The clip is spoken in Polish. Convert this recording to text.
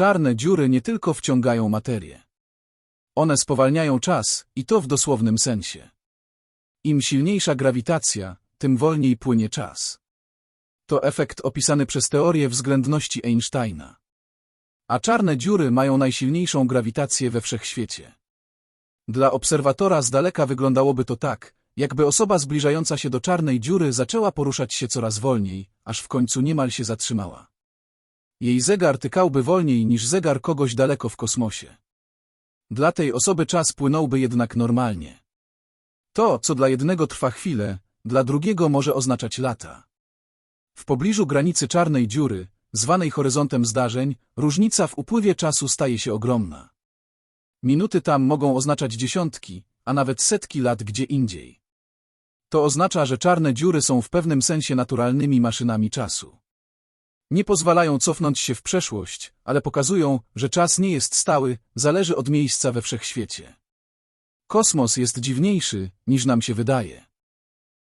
Czarne dziury nie tylko wciągają materię. One spowalniają czas i to w dosłownym sensie. Im silniejsza grawitacja, tym wolniej płynie czas. To efekt opisany przez teorię względności Einsteina. A czarne dziury mają najsilniejszą grawitację we wszechświecie. Dla obserwatora z daleka wyglądałoby to tak, jakby osoba zbliżająca się do czarnej dziury zaczęła poruszać się coraz wolniej, aż w końcu niemal się zatrzymała. Jej zegar tykałby wolniej niż zegar kogoś daleko w kosmosie. Dla tej osoby czas płynąłby jednak normalnie. To, co dla jednego trwa chwilę, dla drugiego może oznaczać lata. W pobliżu granicy czarnej dziury, zwanej horyzontem zdarzeń, różnica w upływie czasu staje się ogromna. Minuty tam mogą oznaczać dziesiątki, a nawet setki lat gdzie indziej. To oznacza, że czarne dziury są w pewnym sensie naturalnymi maszynami czasu. Nie pozwalają cofnąć się w przeszłość, ale pokazują, że czas nie jest stały, zależy od miejsca we wszechświecie. Kosmos jest dziwniejszy, niż nam się wydaje.